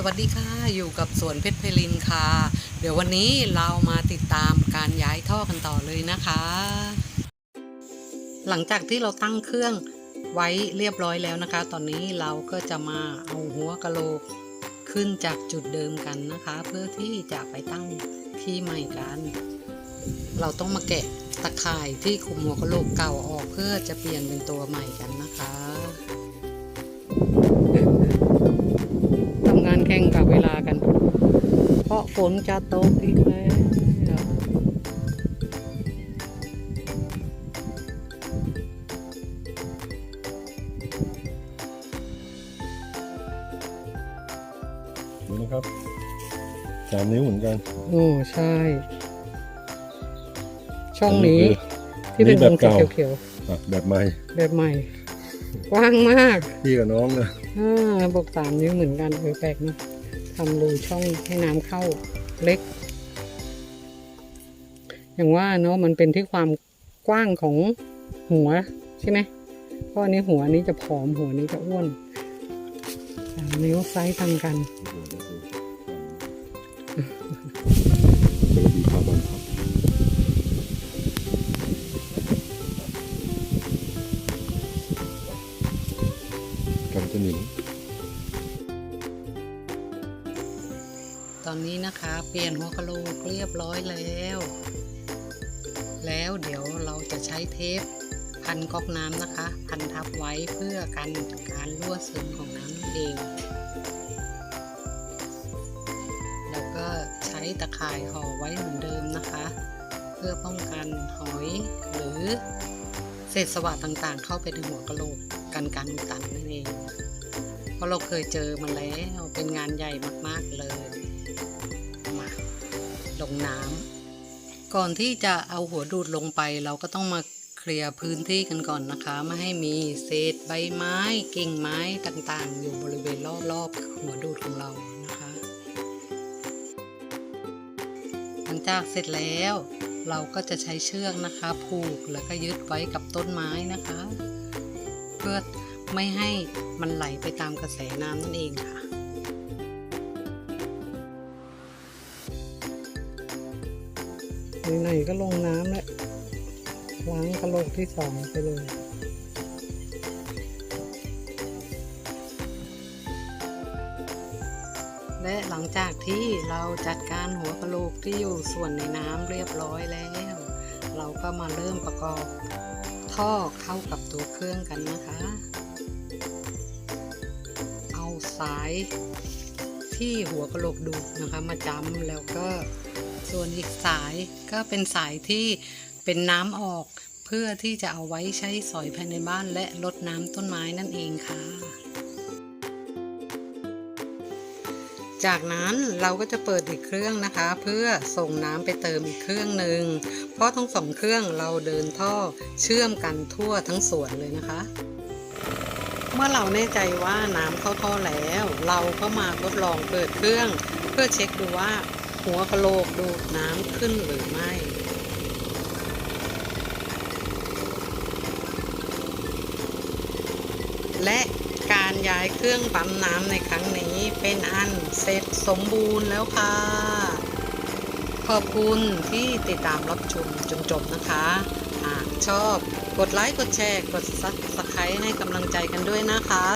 สวัสดีค่ะ อยู่กับสวนเพชรเพลินค่ะ เดี๋ยววันนี้เรามาติดตามการย้ายท่อกันต่อเลยนะคะ หลังจากที่เราตั้งเครื่องไว้เรียบร้อยแล้วนะคะ ตอนนี้เราก็จะมาเอาหัวกะโหลกขึ้นจากจุดเดิมกันนะคะ เพื่อที่จะไปตั้งที่ใหม่กัน เราต้องมาแกะตะข่ายที่คุมหัวกะโหลกเก่าออกเพื่อจะเปลี่ยนเป็นตัวใหม่กันนะคะ ฝนจะตกอีกแล้วดูนะครับสามนิ้วเหมือนกัน โอ้ใช่ ช่องนี้อัที่เป็นแบวบงเก่าเขียวอะแบบใหม่ๆแบบใหม่กว้างมาก พี่กับน้องนะอ่าบอกสามนิ้วเหมือนกันเออแปลกเนอะ ทำรูช่องให้น้ำเข้าเล็ก อย่างว่าเนาะมันเป็นที่ความกว้างของหัวใช่ไหมเพราะอันนี้หัวนี้จะผอมหัวนี้จะอ้วนสามนิ้วไซส์ทำกันดีค ตอนนี้นะคะ เปลี่ยนหัวกะโหลกเรียบร้อยแล้ว แล้วเดี๋ยวเราจะใช้เทปพันก๊อกน้ำนะคะ พันทับไว้เพื่อกันการรั่วซึมของน้ำเอง แล้วก็ใช้ตะข่ายห่อไว้เหมือนเดิมนะคะ เพื่อป้องกันหอยหรือเศษสวะต่างๆ เข้าไปในหัวกะโหลกกันการอุดตันนั่นเองเพราะเราเคยเจอมาแล้วเป็นงานใหญ่มากๆเลย งน้ำก่อนที่จะเอาหัวดูดลงไป เราก็ต้องมาเคลียร์พื้นที่กันก่อนนะคะไม่ให้มีเศษใบไม้กิ่งไม้ต่างๆ อยู่บริเวณรอบๆหัวดูดของเรานะคะ หลังจากเสร็จแล้วเราก็จะใช้เชือกนะคะผูกแล้วก็ยึดไว้กับต้นไม้นะคะ เพื่อไม่ให้มันไหลไปตามกระแสน้ำนั่นเองค่ะ ไหนๆก็ลงน้ำแล้วล้างกระโหลกที่สองไปเลยและหลังจากที่เราจัดการหัวกระโหลกที่อยู่ส่วนในน้ำเรียบร้อยแล้ว เราก็มาเริ่มประกอบท่อเข้ากับตัวเครื่องกันนะคะ เอาสายที่หัวกระโหลกดูดนะคะ มาจำแล้วก็ ส่วนอีกสายก็เป็นสายที่เป็นน้ำออก เพื่อที่จะเอาไว้ใช้สอยภายในบ้านและรดน้ำต้นไม้นั่นเองค่ะ จากนั้นเราก็จะเปิดอีกเครื่องนะคะ เพื่อส่งน้ำไปเติมอีกเครื่องหนึ่งเพราะทั้งสองเครื่องเราเดินท่อเชื่อมกันทั่วทั้งสวนเลยนะคะเมื่อเราแน่ใจว่าน้ำเข้าท่อแล้ว เราก็มาทดลองเปิดเครื่อง เพื่อเช็คดูว่า หัวกะโหลกดูดน้ำขึ้นหรือไม่ และการย้ายเครื่องปั๊มน้ำในครั้งนี้เป็นอันเสร็จสมบูรณ์แล้วค่ะ ขอบคุณที่ติดตามรับชมจนจบนะคะ หากชอบกดไลค์ กดแชร์ กดซับสไครต์ให้กำลังใจกันด้วยนะคะ